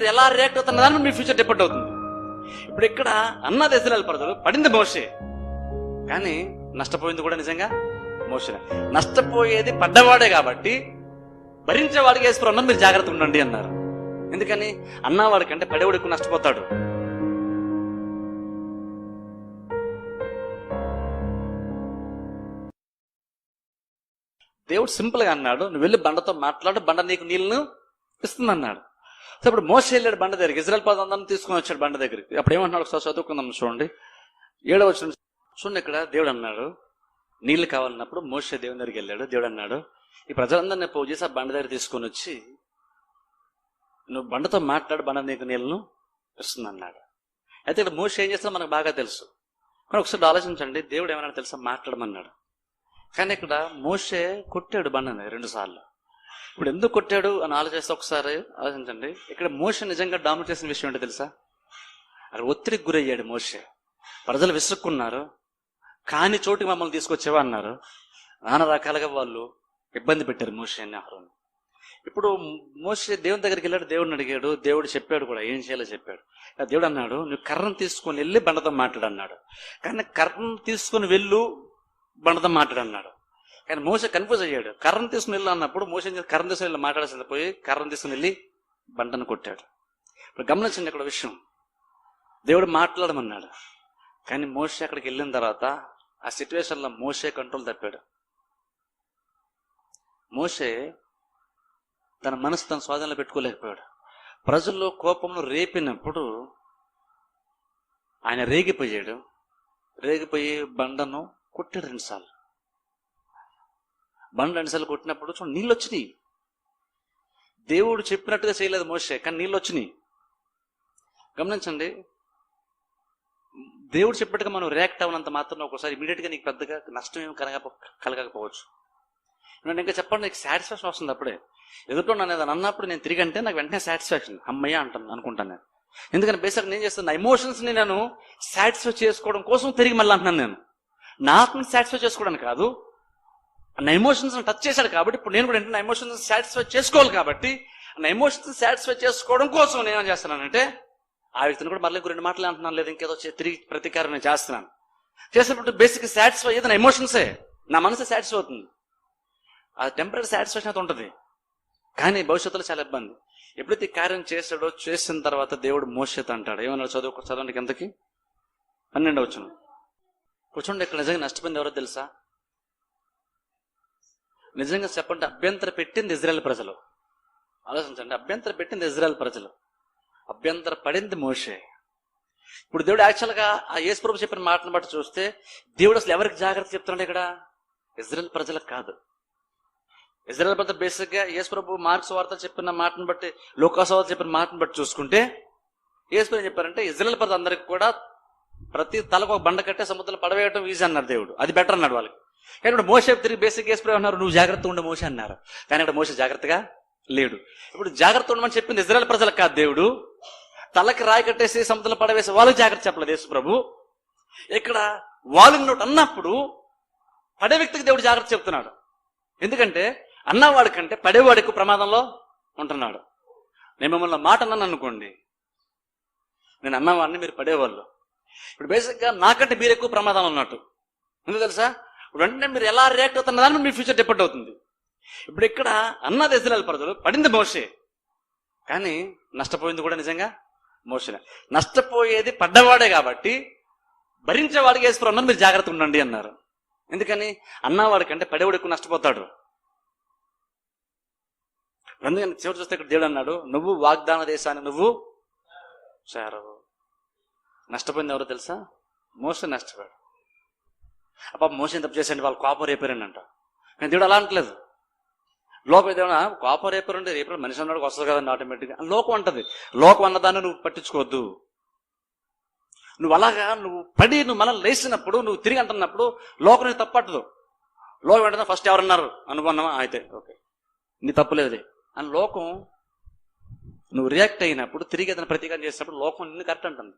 మీరు ఎలా రియాక్ట్ అవుతున్న దాని మీ ఫ్యూచర్ డిపెండ్ అవుతుంది. ఇప్పుడు ఇక్కడ అన్న దశల ప్రజలు పడింది మోసే కానీ నష్టపోయింది కూడా నిజంగా మోసే నష్టపోయేది పడ్డవాడే కాబట్టి భరించేవాడికి వేసుకున్న మీరు జాగ్రత్తగా ఉండండి అన్నారు. ఎందుకని? అన్నవాడికి అంటే ఎక్కువ నష్టపోతాడు. దేవుడు సింపుల్గా అన్నాడు నువ్వు వెళ్ళి బండతో మాట్లాడు బండ నీకు నీళ్ళను ఇస్తుంది అన్నాడు సో ఇప్పుడు మోసే వెళ్ళాడు బండ దగ్గరికి. ఇజ్రాయల్ పదందరిని తీసుకొని వచ్చాడు బండ దగ్గరికి. అప్పుడు ఏమంటున్నాడు ఒకసారి చదువుకుందాం చూడండి. ఏడవ వచ్చిన చూడండి ఇక్కడ దేవుడు అన్నాడు. నీళ్ళు కావాలన్నప్పుడు మోసే దేవుని దగ్గరికి వెళ్ళాడు. దేవుడు అన్నాడు ఈ ప్రజలందరినీ పోగు చేసి ఆ బండ దగ్గర తీసుకొని వచ్చి నువ్వు బండతో మాట్లాడు బండ నీకు నీళ్ళను ఇస్తుంది అన్నాడు. అయితే ఇక్కడ మోసే ఏం చేస్తాడో మనకు బాగా తెలుసు. కానీ ఒకసారి ఆలోచించండి దేవుడు ఏమన్నా తెలుసా? మాట్లాడమన్నాడు. కానీ ఇక్కడ మోసే కొట్టాడు బండని రెండు సార్లు. ఇప్పుడు ఎందుకు కొట్టాడు అని ఆలోచిస్తే ఒకసారి ఆలోచించండి. ఇక్కడ మోసే నిజంగా డామినేట్ చేసిన విషయం ఏంటో తెలుసా? అక్కడ ఒత్తిడికి గురయ్యాడు మోసే ప్రజలు విసుక్కున్నారు కాని చోటుకి మమ్మల్ని తీసుకొచ్చేవా అన్నారు. నానా రకాలుగా వాళ్ళు ఇబ్బంది పెట్టారు మోసే అని అహరోను. ఇప్పుడు మోసే దేవుని దగ్గరికి వెళ్ళాడు దేవుడిని అడిగాడు దేవుడు చెప్పాడు కూడా ఏం చేయాలో చెప్పాడు. దేవుడు అన్నాడు నువ్వు కర్రను తీసుకొని వెళ్ళి బండతో మాట్లాడు అన్నాడు. కానీ కర్రను తీసుకొని వెళ్ళు బండతో మాట్లాడు అన్నాడు. కానీ మోస కన్ఫ్యూజ్ అయ్యాడు. కర్రను తీసుకుని వెళ్ళి అన్నప్పుడు మోస ఏం చేశాడు? తీసుకుని వెళ్ళి మాట్లాడాల్సింది పోయి కర్రను తీసుకుని వెళ్ళి బండను కొట్టాడు. ఇప్పుడు గమనించండి అక్కడ విషయం. దేవుడు మాట్లాడమన్నాడు. కానీ మోసే అక్కడికి వెళ్ళిన తర్వాత ఆ సిచ్యువేషన్లో మోసే కంట్రోల్ తప్పాడు. మోసే తన మనసు తన స్వాధీనంలో పెట్టుకోలేకపోయాడు. ప్రజల్లో కోపంలో రేపినప్పుడు ఆయన రేగిపోయాడు. రేగిపోయి బండను కొట్టాడు రెండుసార్లు. బండ్లు రెండుసార్లు కొట్టినప్పుడు చూడండి నీళ్ళు వచ్చినాయి. దేవుడు చెప్పినట్టుగా చేయలేదు మోసే కానీ నీళ్ళు వచ్చినాయి. గమనించండి దేవుడు చెప్పినట్టుగా మనం రియాక్ట్ అవ్వనంత మాత్రం ఒకసారి ఇమీడియట్గా నీకు పెద్దగా నష్టం ఏమి కలగ కలగకపోవచ్చు. నేను ఇంకా చెప్పండి నీకు సాటిస్ఫాక్షన్ వస్తుంది అప్పుడే. ఎదుటో నన్ను ఏదైనా అన్నప్పుడు నేను తిరిగి అంటే నాకు వెంటనే సాటిస్ఫాక్షన్ అమ్మయ్య అంటాను అనుకుంటాను నేను. ఎందుకంటే బేసిక్ నేను చేస్తాను నా నేను సాటిస్ఫై చేసుకోవడం కోసం తిరిగి మళ్ళీ అంటున్నాను నేను. నా ఆత్మని సాటిస్ఫై చేసుకోవడానికి కాదు నా ఎమోషన్స్ టచ్ చేశాడు కాబట్టి ఇప్పుడు నేను కూడా ఏంటంటే నా ఎమోషన్స్ సాటిస్ఫై చేసుకోవాలి కాబట్టి నా ఎమోషన్స్ సాటిస్ఫై చేసుకోవడం కోసం నేను ఏం చేస్తున్నానంటే ఆ వ్యక్తిని కూడా మళ్ళీ రెండు మాటలు అంటున్నాను లేదు ఇంకేదో తిరిగి ప్రతీకారం నేను చేస్తున్నాను. చేసినప్పుడు బేసిక్ సాటిస్ఫై ఏదైనా ఎమోషన్సే నా మనసు సాటిస్ఫై అవుతుంది. అది టెంపరీ సాటిస్ఫాక్షన్ అయితే ఉంటుంది. కానీ భవిష్యత్తులో చాలా ఇబ్బంది. ఎప్పుడైతే ఈ కార్యం చేశాడో చేసిన తర్వాత దేవుడు మోసత అంటాడు. ఏమన్నాడు? చదువు చదవండి కిందకి. పన్నెండు వచ్చును కూర్చోండి ఇక్కడ నిజంగా నష్టపోయింది ఎవరో తెలుసా? నిజంగా చెప్పండి అభ్యంతర పెట్టింది ఇజ్రాయెల్ ప్రజలు. ఆలోచించండి అభ్యంతర పెట్టింది ఇజ్రాయెల్ ప్రజలు. అభ్యంతర పడింది మోషే. ఇప్పుడు దేవుడు యాక్చువల్గా ఆ యేసుప్రభు చెప్పిన మాటను బట్టి చూస్తే దేవుడు అసలు ఎవరికి జాగ్రత్త చెప్తున్నాడు ఇక్కడ? ఇజ్రాయెల్ ప్రజలకు కాదు. ఇజ్రాయెల్ ప్రజలు బేసిక్గా యేసుప్రభు మార్క్స్ వార్త చెప్పిన మాటను బట్టి లోకాసవార్త చెప్పిన మాటను బట్టి చూసుకుంటే యేసుప్రభు చెప్పారంటే ఇజ్రాయెల్ ప్రజలందరికీ కూడా ప్రతి తలకు ఒక బండ కట్టే సముద్రంలో పడవేయడం ఈజీ అన్నారు దేవుడు. అది బెటర్ అన్నాడు వాళ్ళకి. కానీ ఇప్పుడు మోస తిరిగి బేసిక్ యేసు ఉన్నారు అన్నారు నువ్వు జాగ్రత్త ఉండే మోస అన్నారు. కానీ ఇక్కడ మోస జాగ్రత్తగా లేడు. ఇప్పుడు జాగ్రత్త ఉండమని చెప్పింది ఇజ్రాయల్ ప్రజలకు కాదు దేవుడు. తలకి రాయి కట్టేసి సముద్రంలో పడవేసి వాళ్ళు జాగ్రత్త చెప్పలేదు యేసు ప్రభు. ఇక్కడ వాళ్ళు నోటి అన్నప్పుడు పడే వ్యక్తికి దేవుడు జాగ్రత్త చెప్తున్నాడు. ఎందుకంటే అన్నవాడి కంటే పడేవాడు ఎక్కువ ప్రమాదంలో ఉంటున్నాడు. నేను మిమ్మల్ని మాట అన్నాను అనుకోండి. నేను అన్నవాడిని మీరు పడేవాళ్ళు. ఇప్పుడు బేసిక్గా నాకంటే మీరు ఎక్కువ ప్రమాదం ఉన్నట్టు. ఎందుకు తెలుసా? వెంటనే మీరు ఎలా రియాక్ట్ అవుతున్న దాని మీ ఫ్యూచర్ డిపెండ్ అవుతుంది. ఇప్పుడు ఇక్కడ అన్న దేశాల ప్రజలు పడింది మోసే కానీ నష్టపోయింది కూడా నిజంగా మోషనే. నష్టపోయేది పడ్డవాడే కాబట్టి భరించేవాడికి వేసుకున్నారు మీరు జాగ్రత్తగా ఉండండి అన్నారు. ఎందుకని? అన్నవాడికి అంటే పడేవాడు ఎక్కువ నష్టపోతాడు. అందుకని చివరి చూస్తే ఇక్కడ దేవుడు అన్నాడు నువ్వు వాగ్దాన దేశాన్ని నువ్వు చేరవు. నష్టపోయింది ఎవరో తెలుసా? మోస నష్టపోయాడు. అబ్బా మోసం తప్పు చేసండి వాళ్ళు కోపం రేపారండి అంట. కానీ దేవుడు అలా అంటలేదు లోకం ఏదైనా కోపం ఉంటే రేపు మనిషి అన్నాడు వస్తుంది కదండి ఆటోమేటిక్గా లోకం అంటది. లోకం అన్నదాన్ని నువ్వు పట్టించుకోవద్దు. నువ్వు అలాగా నువ్వు పడి నువ్వు మనం లేచినప్పుడు నువ్వు తిరిగి అంటున్నప్పుడు లోకం నీకు తప్పట్టదు లోకం అంటే ఫస్ట్ ఎవరన్నారు? అనుకున్నావా? అయితే ఓకే. నీ తప్పులేదు అని లోకం నువ్వు రియాక్ట్ అయినప్పుడు తిరిగి ఏదైనా ప్రతీకారం చేసినప్పుడు లోకం నిన్ను కరెక్ట్ అంటుంది.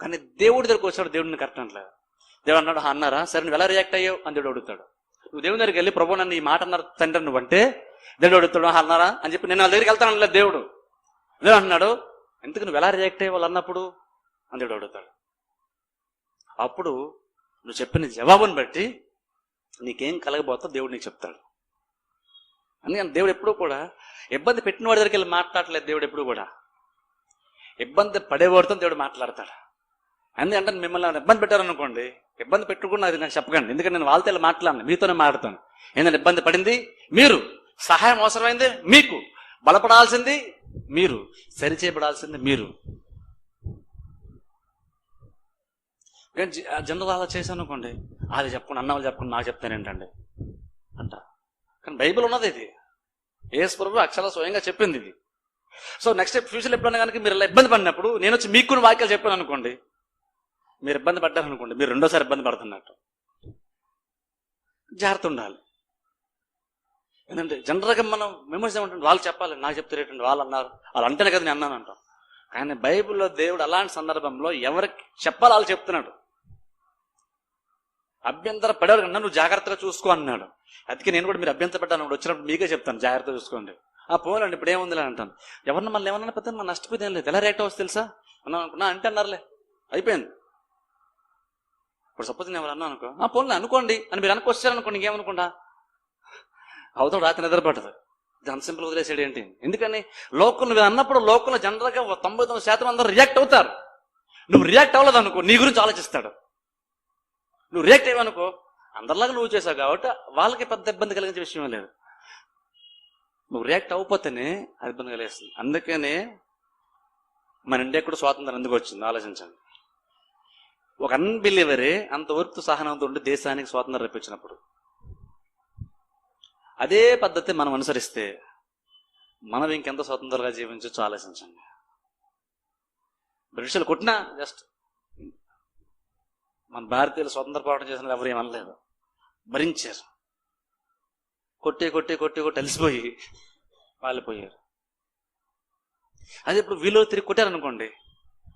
కానీ దేవుడి దగ్గరకు వచ్చినప్పుడు దేవుడిని కరెక్ట్ అంటలేదు. దేవుడు అన్నాడు అన్నారా? సరే నువ్వు ఎలా రియాక్ట్ అయ్యావు? అని దేవుడు అడుగుతాడు. నువ్వు దేవుని దగ్గరికి వెళ్ళి ప్రభు నన్ను ఈ మాట అన్నారు తండ్రి నువ్వు అంటే దేవుడు అడుగుతాడు అన్నారా? అని చెప్పి నేను వాళ్ళ దగ్గరికి వెళ్తాను అనలేదు దేవుడు. దేవుడు అన్నాడు ఎందుకు నువ్వు ఎలా రియాక్ట్ అయ్యే అన్నప్పుడు? అని దేవుడు అడుగుతాడు. అప్పుడు నువ్వు చెప్పిన జవాబుని బట్టి నీకేం కలగబోతో దేవుడు నీకు చెప్తాడు. అందుకని దేవుడు ఎప్పుడూ కూడా ఇబ్బంది పెట్టిన వాడి దగ్గరికి వెళ్ళి మాట్లాడలేదు దేవుడు ఎప్పుడు కూడా. ఇబ్బంది పడేవాడితో దేవుడు మాట్లాడతాడు. అందుకంటే మిమ్మల్ని ఇబ్బంది పెట్టారనుకోండి ఇబ్బంది పెట్టుకున్నా అది నాకు చెప్పకండి ఎందుకంటే నేను వాళ్ళతో మాట్లాడను మీతోనే మాట్లాడతాను. ఏంటంటే ఇబ్బంది పడింది? మీరు. సహాయం అవసరమైంది? మీకు. బలపడాల్సింది మీరు. సరిచేయబడాల్సింది మీరు. నేను జనరల్ అలా చేశాను అనుకోండి. అది చెప్పకుండా అన్న వాళ్ళు చెప్పకుండా నాకు చెప్తాను ఏంటండి? అంట. కానీ బైబిల్ ఉన్నది ఇది. ఏసు ప్రభు అక్షర స్వయంగా చెప్పింది ఇది. సో నెక్స్ట్ ఫ్యూచర్ ఎప్పుడైనా కనుక మీరు ఇలా ఇబ్బంది పడినప్పుడు నేను వచ్చి మీకు కొన్ని వాక్యాలు చెప్పాను అనుకోండి. మీరు ఇబ్బంది పడ్డారనుకోండి మీరు రెండోసారి ఇబ్బంది పడుతున్నట్టు. జాగ్రత్త ఉండాలి. ఎందుకంటే జనరల్గా మనం మెమరీస్ ఏమంటుంది వాళ్ళు చెప్పాలి నాకు చెప్తారేటండి వాళ్ళు అన్నారు. వాళ్ళు అంటేనే కదా నేను అన్నాను అంటాం. కానీ బైబిల్లో దేవుడు అలాంటి సందర్భంలో ఎవరికి చెప్పాలి వాళ్ళు చెప్తున్నాడు. అభ్యంతర పడేవారు కన్నా నువ్వు జాగ్రత్తగా చూసుకో అన్నాడు. అందుకే నేను కూడా మీరు అభ్యంతర పడ్డాను వచ్చినప్పుడు మీకే చెప్తాను జాగ్రత్తగా చూసుకోండి. ఆ పోలండి ఇప్పుడు ఏముందిలే అంటాను. ఎవరిని మళ్ళీ ఏమన్నా పెద్ద మన నష్టపోయింది ఏం లేదు ఎలా రేట్ అవ్వచ్చు తెలుసా? అన్నా అనుకున్నా అంటే అన్నారులే అయిపోయింది. ఇప్పుడు సపోజ్ నేను ఎవరు అన్నా అనుకో ఆ పోన్లే అనుకోండి. అని మీరు అనుకొచ్చారనుకోండి ఇంకేమనుకుంటా? అవతల రాత్రి నిద్రపట్టదు దాని సింపుల్ వదిలేసాడు ఏంటి? ఎందుకని? లోకల్ నువ్వు అన్నప్పుడు లోకల్ జనరల్గా తొంభై తొమ్మిది శాతం అందరూ రియాక్ట్ అవుతారు. నువ్వు రియాక్ట్ అవ్వలేదు అనుకో నీ గురించి ఆలోచిస్తాడు. నువ్వు రియాక్ట్ అయ్యావనుకో అందరిలాగా నువ్వు చేసావు కాబట్టి వాళ్ళకి పెద్ద ఇబ్బంది కలిగించే విషయం లేదు. నువ్వు రియాక్ట్ అవ్వకపోతేనే అది ఇబ్బంది కలిగిస్తుంది. అందుకనే మన ఇండియా కూడా స్వాతంత్రం ఎందుకు వచ్చింది ఆలోచించండి. ఒక అన్బిలీవరే అంతవరకు సహనంతో ఉండి దేశానికి స్వాతంత్రం రప్పించినప్పుడు అదే పద్ధతి మనం అనుసరిస్తే మనం ఇంకెంత స్వతంత్రంగా జీవించవచ్చు ఆలోచించండి. బ్రిటిషులు కొట్టినా జస్ట్ మన భారతీయులు స్వతంత్ర పోరాటం చేసిన ఎవరు ఏమనలేదు భరించారు. కొట్టి కొట్టి కొట్టి కొట్టి అలిసిపోయి వాళ్ళు పోయారు అదే ఇప్పుడు వీలో తిరిగి కొట్టారనుకోండి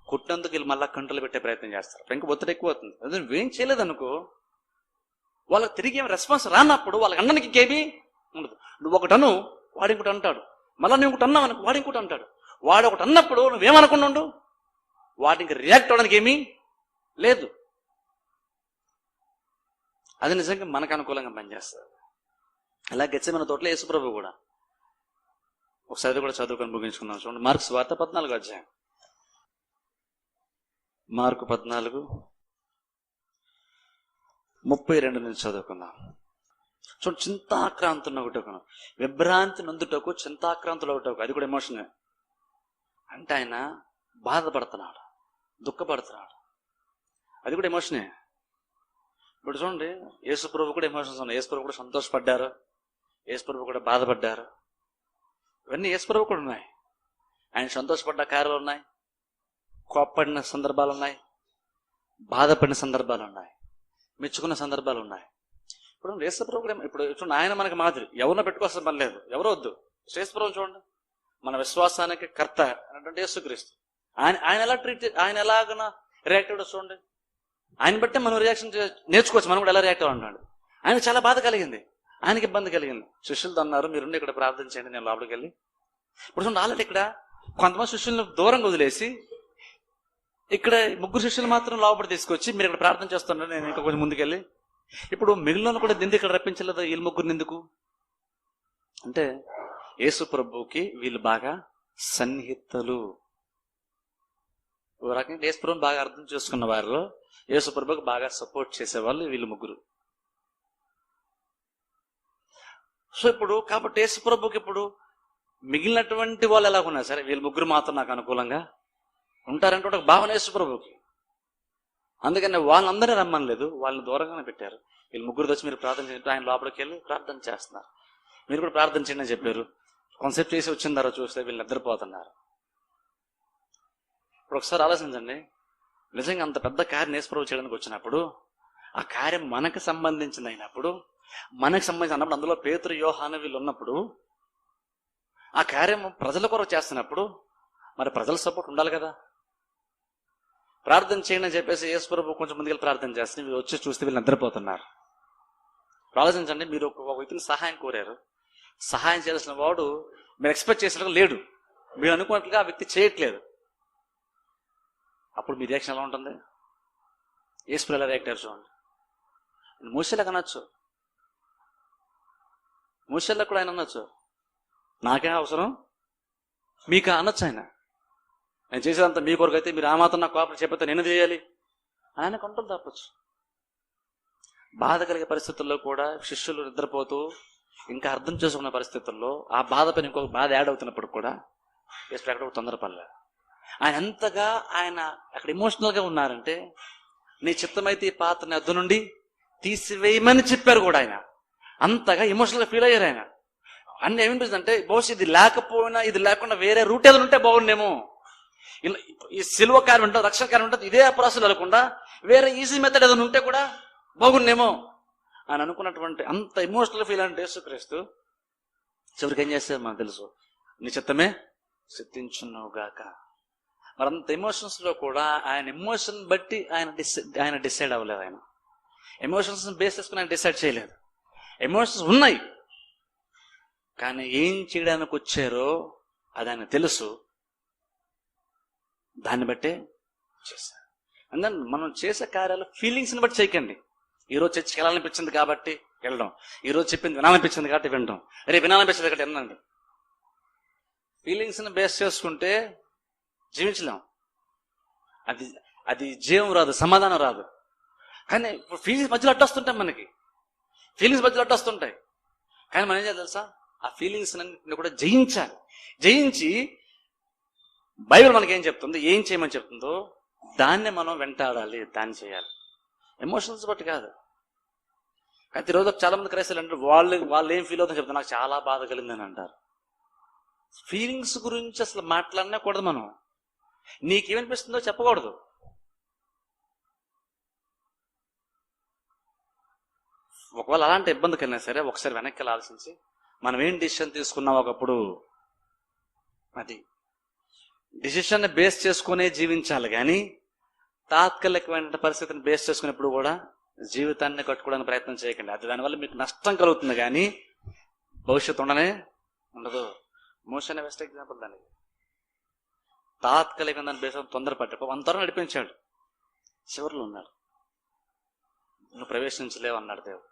కొట్టినందుకు వీళ్ళు మళ్ళీ కంట్రోల్ పెట్టే ప్రయత్నం చేస్తారు. ఇంకా ఒత్తిడి ఎక్కువ అవుతుంది అదే నువ్వేం చేయలేదనుకో వాళ్ళకి తిరిగి ఏం రెస్పాన్స్ రానప్పుడు వాళ్ళకి అన్ననికి ఇంకేమీ ఉండదు. నువ్వు ఒకటి అను వాడు ఇంకోటి అంటాడు. మళ్ళీ నువ్వు ఇంకోటి అన్నావు అనుకో వాడు ఇంకోటి అంటాడు. వాడు ఒకటి అన్నప్పుడు నువ్వేమనుకున్నా ఉండు? వాటికి రియాక్ట్ అవడానికి ఏమీ లేదు. అది నిజంగా మనకు అనుకూలంగా పనిచేస్తుంది. అలా గెచ్చమైన తోటలో యేసుప్రభు కూడా. ఒకసారి కూడా చదువుకొని ముగించుకున్నాం చూడండి మార్క్స్ వార్త పద్నాలుగు అధ్యాయం. మార్కు పద్నాలుగు. ముప్పై రెండు నుంచి చదువుకుందాం చూడండి చింతాక్రాంతున్న ఒకటకు విభ్రాంతి నందుటకు చింతాక్రాంతులు ఒకటకు అది కూడా ఎమోషన్ అంటే ఆయన బాధపడుతున్నాడు దుఃఖపడుతున్నాడు. అది కూడా ఎమోషనే ఇప్పుడు చూడండి యేసుప్రభు కూడా ఎమోషన్స్ ఉన్నాయి. యేసుప్రభు కూడా సంతోషపడ్డారు. యేసుప్రభు కూడా బాధపడ్డారు. ఇవన్నీ యేసుప్రభు కూడా ఉన్నాయి. ఆయన సంతోషపడ్డ కార్యాలు ఉన్నాయి. కోప్పడిన సందర్భాలు ఉన్నాయి బాధపడిన సందర్భాలు ఉన్నాయి మెచ్చుకున్న సందర్భాలు ఉన్నాయి ఇప్పుడు యేసుప్రభు కూడా ఇప్పుడు చూడండి ఆయన మనకి మాదిరి. ఎవరినో పెట్టుకోవాల్సిన పని లేదు. ఎవరు వద్దు. యేసుప్రభు చూడండి. మన విశ్వాసానికి కర్త అనేటువంటి యేసుక్రీస్తు. ఆయన ఆయన ఎలా ట్రీట్ ఆయన ఎలాగన రియాక్ట్ అవ్వడం చూడండి. ఆయన బట్టి మనం రియాక్షన్ నేర్చుకోవచ్చు. మనం కూడా ఎలా రియాక్ట్ అవ్వండి ఆయన చాలా బాధ కలిగింది. ఆయనకి ఇబ్బంది కలిగింది. శిష్యులతో అన్నారు మీరు ఇక్కడ ప్రార్థన చేయండి నేను లోపలికి వెళ్ళి. ఇప్పుడు చూడండి ఆల్రెడీ ఇక్కడ కొంతమంది శిష్యులను దూరంగా వదిలేసి ఇక్కడ ముగ్గురు శిష్యులు మాత్రం లోపల తీసుకొచ్చి మీరు ఇక్కడ ప్రార్థన చేస్తున్నారు నేను ఇంకా కొంచెం ముందుకెళ్ళి. ఇప్పుడు మిగిలిన కూడా దింది ఇక్కడ రప్పించలేదు వీళ్ళు ముగ్గురిని ఎందుకు అంటే యేసు ప్రభుకి వీళ్ళు బాగా సన్నిహితులు. రకంగా యేసు ప్రభుని బాగా అర్థం చేసుకున్న వారిలో యేసు ప్రభుకి బాగా సపోర్ట్ చేసేవాళ్ళు వీళ్ళు ముగ్గురు. సో ఇప్పుడు కాబట్టి యేసు ప్రభుకి ఇప్పుడు మిగిలినటువంటి వాళ్ళు ఎలాగున్నారు సరే వీళ్ళు ముగ్గురు మాత్రం నాకు అనుకూలంగా ఉంటారంటే ఒక భావన యేసుప్రభుకి అందుకని వాళ్ళందరినీ రమ్మనలేదు వాళ్ళని దూరంగానే పెట్టారు. వీళ్ళు ముగ్గురు వచ్చి మీరు ప్రార్థన చేయండి ఆయన లోపలికి వెళ్ళి ప్రార్థన చేస్తున్నారు. మీరు కూడా ప్రార్థన చేయండి అని చెప్పారు. కాన్సెప్ట్ చేసి వచ్చిన తర్వాత చూస్తే వీళ్ళు నిద్రపోతున్నారు. ఇప్పుడు ఒకసారి ఆలోచించండి. నిజంగా అంత పెద్ద కార్యం నేస్ప్రభు చేయడానికి వచ్చినప్పుడు ఆ కార్యం మనకు సంబంధించింది అయినప్పుడు మనకు సంబంధించినప్పుడు అందులో పేతురు యోహాన వీళ్ళు ఉన్నప్పుడు ఆ కార్యం ప్రజల కొరకు చేస్తున్నప్పుడు మరి ప్రజల సపోర్ట్ ఉండాలి కదా? ప్రార్థన చేయండి అని చెప్పేసి యేసుప్రభు కొంచెం ముందుకెళ్ళి ప్రార్థన చేస్తే మీరు వచ్చి చూస్తే వీళ్ళు నిద్రపోతున్నారు. ఆలోచించండి మీరు ఒక వ్యక్తిని సహాయం కోరారు. సహాయం చేయాల్సిన వాడు మీరు ఎక్స్పెక్ట్ చేసినట్టు లేడు. మీరు అనుకున్నట్లుగా ఆ వ్యక్తి చేయట్లేదు. అప్పుడు మీ రియాక్షన్ ఎలా ఉంటుంది? ఏసుప్రో ఎలా రియాక్ట్ అయ్యారు చూడండి. మూసేలా కనొచ్చు మూసేలా కూడా ఆయన అనొచ్చు. నాకే అవసరం? మీకు? అనొచ్చు ఆయన. నేను చేసేదంతా మీ కొరకు అయితే మీరు ఆ మాత్రం నాకు కోపం చెప్పితే నేను చేయాలి? ఆయన కొంటలు తప్పచ్చు బాధ కలిగే పరిస్థితుల్లో కూడా శిష్యులు నిద్రపోతూ ఇంకా అర్థం చేసుకున్న పరిస్థితుల్లో ఆ బాధ పైన ఇంకొక బాధ యాడ్ అవుతున్నప్పుడు కూడా యేసు ఎక్కడ తొందరపడలేదు. ఆయన ఎంతగా ఆయన అక్కడ ఎమోషనల్గా ఉన్నారంటే నీ చిత్తమైతే ఈ పాత్రని అద్దు నుండి తీసివేయమని చెప్పారు కూడా ఆయన. అంతగా ఎమోషనల్గా ఫీల్ అయ్యారు ఆయన. అన్ని ఏమిటి అంటే బహుశా ఇది లేకపోయినా ఇది లేకుండా వేరే రూట్ ఏదైనా ఉంటే బాగుండేమో. ఈ సిల్వ కార్యం ఉంటుంది రక్షణ కార్యం ఉంటుంది ఇదే ప్రాసెస్ వెళ్ళకుండా వేరే ఈజీ మెథడ్ ఏదైనా ఉంటే కూడా బాగుండేమో అని అనుకున్నటువంటి అంత ఎమోషనల్ ఫీల్ అంటే యేసుక్రీస్తు చివరికి ఏం చేస్తే మనకు తెలుసు? నీ చిత్తమే సిద్ధించున్నావుగాక మరి అంత ఎమోషన్స్లో కూడా ఆయన ఎమోషన్ బట్టి ఆయన డిసైడ్ ఆయన డిసైడ్ అవ్వలేదు ఆయన. ఎమోషన్స్ బేస్ చేసుకుని ఆయన డిసైడ్ చేయలేదు. ఎమోషన్స్ ఉన్నాయి. కానీ ఏం చేయడానికి వచ్చారో అది ఆయన తెలుసు. దాన్ని బట్టే చేశారు. అందుకని మనం చేసే కార్యాలు ఫీలింగ్స్ని బట్టి చేయకండి. ఈరోజు చర్చికి వెళ్ళాలనిపించింది కాబట్టి వెళ్ళడం. ఈరోజు చెప్పింది వినాలనిపించింది కాబట్టి వినడం. రేపు వినాలనిపించింది కాబట్టి వినండి ఫీలింగ్స్ని బేస్ చేసుకుంటే జీవించలేం. అది అది జీవం రాదు సమాధానం రాదు. కానీ ఇప్పుడు ఫీలింగ్స్ మధ్యలో అడ్డొస్తుంటాయి మనకి. ఫీలింగ్స్ మధ్యలో అడ్డొస్తుంటాయి. కానీ మనం ఏం చేయాలి తెలుసా? ఆ ఫీలింగ్స్ కూడా జయించాలి. జయించి బైబిల్ మనకేం ఏం చెప్తుంది ఏం చేయమని చెప్తుందో దాన్నే మనం వెంటాడాలి దాన్ని చేయాలి. ఎమోషన్స్ బట్టి కాదు. అయితే ఈరోజు చాలా మంది క్రైస్తవులు అంటారు వాళ్ళు వాళ్ళు ఏం ఫీల్ అవుతుందో చెప్తారు నాకు చాలా బాధ కలిగిందని అంటారు. ఫీలింగ్స్ గురించి అసలు మాట్లాడినా కూడదు మనం. నీకేమనిపిస్తుందో చెప్పకూడదు. ఒకవేళ అలాంటి ఇబ్బంది కలిగినా సరే ఒకసారి వెనక్కి ఆలోచించి మనం ఏం డిసిషన్ తీసుకున్నాం ఒకప్పుడు? అది. డిసిషన్ బేస్ చేసుకునే జీవించాలి. కానీ తాత్కాలికమైన పరిస్థితిని బేస్ చేసుకునేప్పుడు కూడా జీవితాన్ని కట్టుకోవడానికి ప్రయత్నం చేయకండి. అది దానివల్ల మీకు నష్టం కలుగుతుంది. కానీ భవిష్యత్తు ఉండనే ఉండదు. మోషన్ బెస్ట్ ఎగ్జాంపుల్ దానికి. తాత్కాలికంగా దాన్ని బేస్ తొందరపడ్డ అంతరం నడిపించాడు. చివరిలో ఉన్నాడు. నువ్వు ప్రవేశించలేవు అన్నాడు దేవుడు.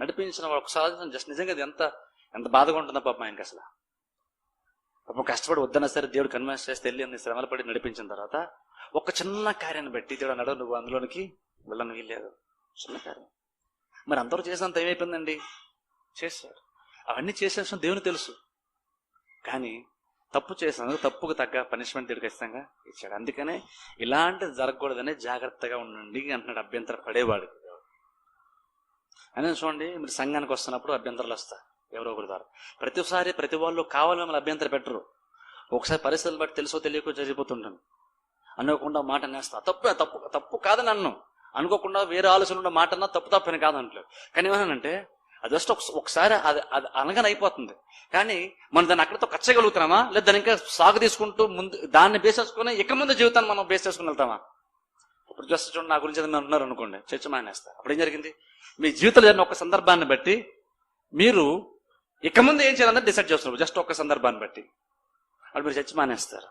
నడిపించిన వాడు ఒకసారి జస్ట్ నిజంగా అది ఎంత ఎంత బాధగా ఉంటుందో పాపం ఆయనకి అసలు. పాపం కష్టపడి వద్దన్నా సరే దేవుడు కన్విన్స్ చేస్తే వెళ్ళి అన్ని శ్రమలు పడి నడిపించిన తర్వాత ఒక చిన్న కార్యాన్ని బట్టి దేవుడు అన్నాడు నువ్వు అందులోనికి వెళ్ళను వీల్లేదు చిన్న కార్యం. మరి అందరూ చేసినంత ఏమైపోయిందండి? చేశారు. అవన్నీ చేసేసిన దేవుని తెలుసు. కానీ తప్పు చేసినందుకు తప్పుకు తగ్గ పనిష్మెంట్ దేవుడు ఖచ్చితంగా ఇచ్చాడు. అందుకనే ఇలాంటిది జరగకూడదనే జాగ్రత్తగా ఉండండి అంటున్నాడు అభ్యంతర పడేవాడు అని చూడండి మీరు సంఘానికి వస్తున్నప్పుడు అభ్యంతరాలు వస్తాయి. ఎవరో ఒకరి ద్వారా ప్రతిసారి ప్రతి వాళ్ళు కావాలని మిమ్మల్ని అభ్యంతర పెట్టరు. ఒకసారి పరిస్థితులు బట్టి తెలుసో తెలియకో జరిగిపోతుంటాను. అనుకోకుండా మాట నేస్తా. తప్పు తప్పు తప్పు కాదని అన్ను అనుకోకుండా వేరే ఆలోచన ఉన్న మాట అన్నా తప్పు తప్పని కాదంటలేదు కానీ ఏమన్నానంటే అది జస్ట్ ఒక- ఒకసారి అది అది అనగానే అయిపోతుంది. కానీ మనం దాన్ని అక్కడితో కచ్చగలుగుతున్నామా లేదా దాన్ని ఇంకా సాగు తీసుకుంటూ ముందు దాన్ని బేస్ చేసుకుని ఇక ముందు జీవితాన్ని మనం బేస్ చేసుకుని వెళ్తామా? ఇప్పుడు జస్ట్ చూడండి నా గురించి ఏదైనా అంటున్నారు అనుకోండి చర్చ మానేస్తారు అప్పుడు ఏం జరిగింది? మీ జీవితంలో జరిగిన ఒక సందర్భాన్ని బట్టి మీరు ఇక ముందు ఏం చేయాలన్నది డిసైడ్ చేస్తున్నారు జస్ట్ ఒక సందర్భాన్ని బట్టి. వాళ్ళు మీరు చచ్చి మానేస్తారు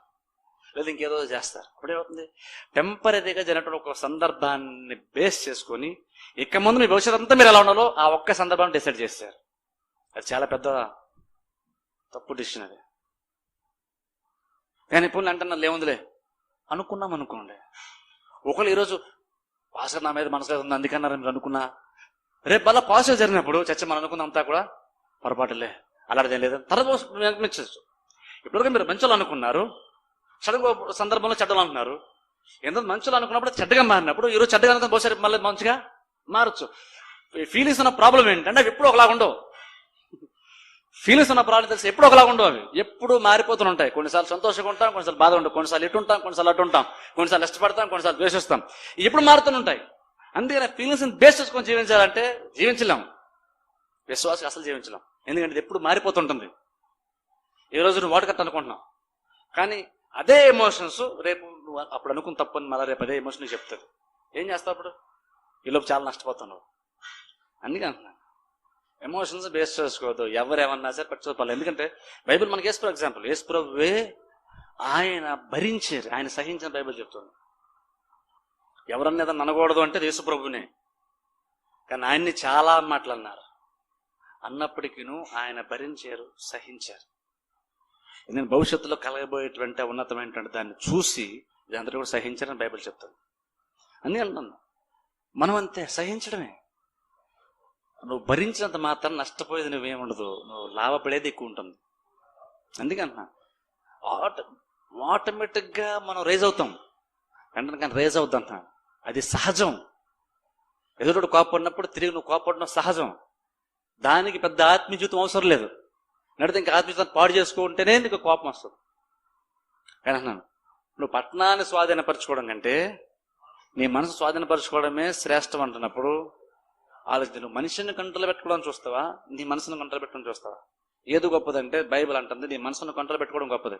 లేదా ఇంకేదో చేస్తారు. అప్పుడేమవుతుంది టెంపరీగా జరిగినటువంటి ఒక సందర్భాన్ని బేస్ చేసుకొని ఇక ముందు మీ భవిష్యత్ అంతా మీరు ఎలా ఉండాలో ఆ ఒక్క సందర్భాన్ని డిసైడ్ చేస్తారు. అది చాలా పెద్ద తప్పు డిసిషన్ అది. నేను ఇప్పుడు అంటున్నా లేముందిలే అనుకున్నాం అనుకోండి. ఒకళ్ళు ఈరోజు పాసర్ నా మీద మనసులో ఉంది అందుకన్నారు మీరు అనుకున్నా? రేపు మళ్ళీ పాజిటివ్ జరిగినప్పుడు చచ్చ మనం అనుకున్నంతా కూడా పొరపాటులే. అలాంటిదేం లేదు. తర్వాత అనిపించచ్చు ఇప్పటివరకు మీరు మంచులు అనుకున్నారు. చెడు సందర్భంలో చెడ్డలు అనుకున్నారు. ఎంత మంచులు అనుకున్నప్పుడు చెడ్డగా మారినప్పుడు ఈరోజు చెడ్డగా అనుకున్న బహుశా మళ్ళీ మంచిగా మారచ్చు. ఫీలింగ్స్ ఉన్న ప్రాబ్లం ఏంటంటే అవి ఎప్పుడు ఒకలాగా ఉండవు. ఫీలింగ్స్ ఉన్న ప్రాబ్లం తెలిసి? ఎప్పుడు ఒకలాగా ఉండవు అవి. ఎప్పుడు మారిపోతూ ఉంటాయి. కొన్నిసార్లు సంతోషంగా ఉంటాం కొన్నిసార్లు బాధ ఉంటాం కొన్నిసార్లు ఇటు ఉంటాం కొన్నిసార్లు అటు ఉంటాం కొన్నిసార్లు ఇష్టపడతాం కొన్నిసార్లు ద్వేషిస్తాం. ఎప్పుడు మారుతూ ఉంటాయి. అందుకని ఫీలింగ్స్ని బేస్ చేసుకొని జీవించాలంటే జీవించలేము విశ్వాసం అసలు జీవించలేం. ఎందుకంటే ఎప్పుడు మారిపోతుంటుంది. ఈ రోజు నువ్వు వాడుకట్ట అనుకుంటున్నావు. కానీ అదే ఎమోషన్స్ రేపు నువ్వు అప్పుడు అనుకుని తప్పని మళ్ళీ రేపు అదే ఎమోషన్ నీకు చెప్తుంది ఏం చేస్తావు అప్పుడు? ఈలోపు చాలా నష్టపోతున్నావు. అందుకే అంటున్నాను ఎమోషన్స్ బేస్ చేసుకోవద్దు. ఎవరు ఏమన్నా సరే పట్టుకోవాలి ఎందుకంటే బైబిల్ మనకి ఏసు ఎగ్జాంపుల్ ఏసు ప్రభువే ఆయన భరించారు. ఆయన సహించిన బైబిల్ చెప్తుంది. ఎవరన్నా ఏదన్నా అనకూడదు అంటే యేసు ప్రభునే కానీ ఆయన్ని చాలా మాటలు అన్నారు. అన్నప్పటికీను ఆయన భరించారు సహించారు. నేను భవిష్యత్తులో కలగబోయేటువంటి ఉన్నతమైనటువంటి దాన్ని చూసి ఇదంతా కూడా సహించారని బైబిల్ చెప్తుంది. అని అంటున్నాను. మనం అంతే సహించడమే. నువ్వు భరించినంత మాత్రం నష్టపోయేది నువ్వేముండదు. నువ్వు లాభపడేది ఎక్కువ ఉంటుంది అందుకే అంటున్నా ఆటోమేటిక్గా మనం రేజ్ అవుతాం. వెంటనే కానీ రేజ్ అవుద్ది అంటున్నా అది సహజం. ఎదురుడు కోపడినప్పుడు తిరిగి నువ్వు కోపడడం సహజం. దానికి పెద్ద ఆత్మీయ అవసరం లేదు. నడితే ఇంకా ఆత్మీయ పాడు చేసుకుంటేనే నీకు కోపం వస్తుంది. కానీ అన్నాను నువ్వు పట్టణాన్ని స్వాధీనపరచుకోవడం కంటే నీ మనసు స్వాధీనపరచుకోవడమే శ్రేష్టం అంటున్నప్పుడు ఆలోచించు. నువ్వు మనిషిని కంట్రోల్ పెట్టుకోవడం చూస్తావా? నీ మనసును కంట్రోల్ పెట్టుకోవడం చూస్తావా? ఏది గొప్పదంటే బైబిల్ అంటుంది నీ మనసును కంట్రోల్ పెట్టుకోవడం గొప్పది.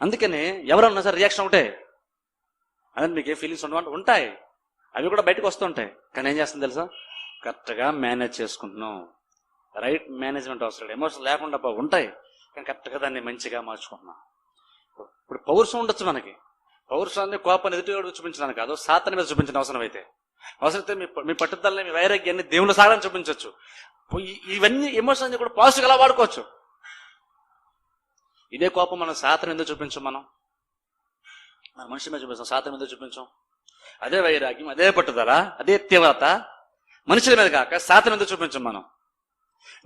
అందుకని ఎవరన్నా సరే రియాక్షన్ ఒకటే. అదే మీకు ఏ ఫీలింగ్స్ ఉండవు ఉంటాయి. అవి కూడా బయటకు వస్తుంటాయి కానీ ఏం చేస్తుంది తెలుసా? కరెక్ట్గా మేనేజ్ చేసుకుంటున్నాం. రైట్ మేనేజ్మెంట్ అవసరం ఎమోషన్ లేకుండా ఉంటాయి. కానీ కరెక్ట్గా దాన్ని మంచిగా మార్చుకుంటున్నాం. ఇప్పుడు పౌరుషం ఉండొచ్చు మనకి. పౌరుషాన్ని కోపాన్ని ఎదుటివాడు చూపించడానికి కాదు సాతని మీద చూపించిన అవసరం అయితే. అవసరమైతే మీ మీ పట్టుదలని మీ వైరాగ్యాన్ని దేవుని సాగని చూపించవచ్చు ఇవన్నీ ఎమోషన్స్ కూడా పాజిటివ్ ఎలా వాడుకోవచ్చు. ఇదే కోపం మనం సాతను ఎందుకు చూపించం మనం. మన మనిషి మీద చూపించాం సాతను ఎందుకు చూపించాం. అదే వైరాగ్యం అదే పట్టుదల అదే తీవ్రత. మనుషుల మీద కాక సాతను ఎందుకు చూపించం మనం.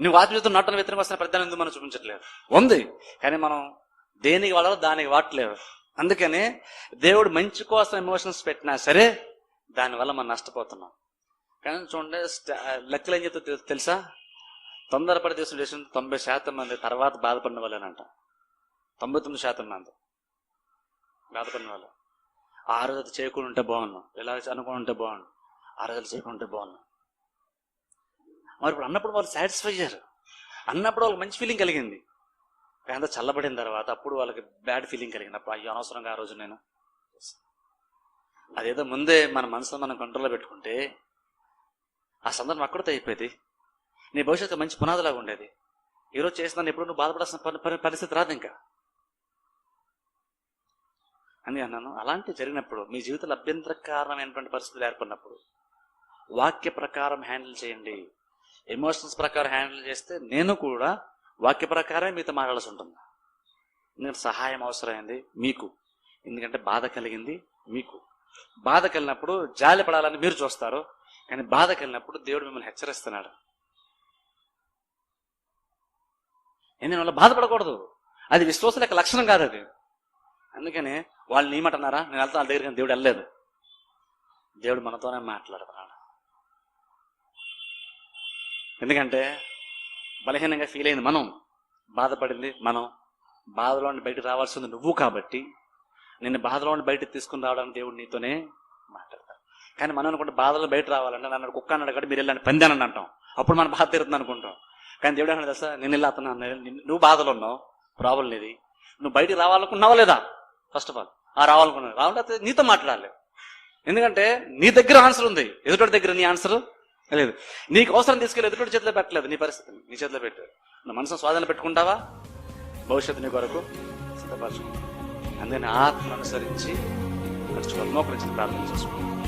నువ్వు ఆత్మీయత నటన వ్యతిరేక వస్తున్న ప్రధానం ఎందుకు మనం చూపించట్లేదు? ఉంది. కానీ మనం దేనికి వాడాలో దానికి వాడట్లేదు. అందుకని దేవుడు మంచి కోసం ఎమోషన్స్ పెట్టినా సరే దానివల్ల మనం నష్టపోతున్నాం. కానీ చూడండి లెక్కలు ఏం చెప్తే తెలుసా? తొందరపడి దేశం చేసిన తొంభై శాతం మంది తర్వాత బాధపడిన వాళ్ళేనంట. తొంభై తొమ్మిది శాతం మంది బాధపడిన వాళ్ళు. ఆ రోజు అది చేయకుండా ఉంటే బాగున్నాం. ఇలా అనుకుని ఉంటే బాగుండు ఆ రోజు చేయకుంటే చేయకుండా ఉంటే బాగున్నాం. మరి ఇప్పుడు అన్నప్పుడు వాళ్ళు సాటిస్ఫై అయ్యారు అన్నప్పుడు వాళ్ళకి మంచి ఫీలింగ్ కలిగింది. కానీ చల్లబడిన తర్వాత అప్పుడు వాళ్ళకి బ్యాడ్ ఫీలింగ్ కలిగింది. అప్పుడు అయ్యో అనవసరంగా ఆ రోజు నేను అదేదో ముందే మన మనసులో మనం కంట్రోల్లో పెట్టుకుంటే ఆ సందర్భం అక్కడితో అయిపోయేది. నీ భవిష్యత్తు మంచి పునాదిలాగా ఉండేది. ఈరోజు చేసిన ఎప్పుడు నువ్వు బాధపడాల్సిన పరిస్థితి రాదు ఇంకా. అని అన్నాను అలాంటి జరిగినప్పుడు మీ జీవితంలో అభ్యంతర కారణమైనటువంటి పరిస్థితులు ఏర్పడినప్పుడు వాక్య ప్రకారం హ్యాండిల్ చేయండి. ఎమోషన్స్ ప్రకారం హ్యాండిల్ చేస్తే నేను కూడా వాక్య ప్రకారమే మీతో మాట్లాడాల్సి ఉంటుంది. ఎందుకంటే సహాయం అవసరమైంది మీకు. ఎందుకంటే బాధ కలిగింది మీకు. బాధ కలిగినప్పుడు జాలి పడాలని మీరు చూస్తారు. కానీ బాధ కలిగినప్పుడు దేవుడు మిమ్మల్ని హెచ్చరిస్తున్నాడు. నేను వాళ్ళు బాధపడకూడదు? అది విశ్వాసం యొక్క లక్షణం కాదు అది. అందుకని వాళ్ళు ఏమంటున్నారా? నేను వెళ్తాను వాళ్ళ దగ్గరికి దేవుడు వెళ్ళలేదు. దేవుడు మనతోనే మాట్లాడుతున్నాడు ఎందుకంటే బలహీనంగా ఫీల్ అయింది మనం. బాధపడింది మనం. బాధలో నుండి బయటకు రావాల్సింది నువ్వు కాబట్టి నిన్ను బాధలో నుండి బయటకు తీసుకుని రావడానికి దేవుడు నీతోనే మాట్లాడతాడు. కానీ మనం అనుకుంటే బాధలో బయట రావాలంటే నన్ను కుక్క అన్నాడు కాబట్టి మీరు వెళ్ళండి పందానని అంటాం. అప్పుడు మనం బాధ తీరుతుంది అనుకుంటాం. కానీ దేవుడు అన్నాడు తెలుసా? నేను వెళ్ళి అతను నువ్వు బాధలో ఉన్నావు ప్రాబ్లం లేదు. నువ్వు బయటికి రావాలనుకున్నావా లేదా? ఫస్ట్ ఆఫ్ ఆల్ ఆ రావాలనుకున్నావు? రావాలంటే నీతో మాట్లాడాలి ఎందుకంటే నీ దగ్గర ఆన్సర్ ఉంది. ఎదుటి దగ్గర నీ ఆన్సర్ లేదు. నీకు అవసరం తీసుకెళ్ళి ఎదుటి చేతిలో పెట్టలేదు. నీ పరిస్థితిని నీ చేతిలో పెట్టు. నువ్వు మనసు స్వాధీనం పెట్టుకుంటావా? భవిష్యత్తు నీ కొరకు సిద్ధపరచుకుంటా అందుకని ఆత్మ అనుసరించి నడుచుకోవాలి. మోకరించి ప్రార్థన చేసుకోవాలి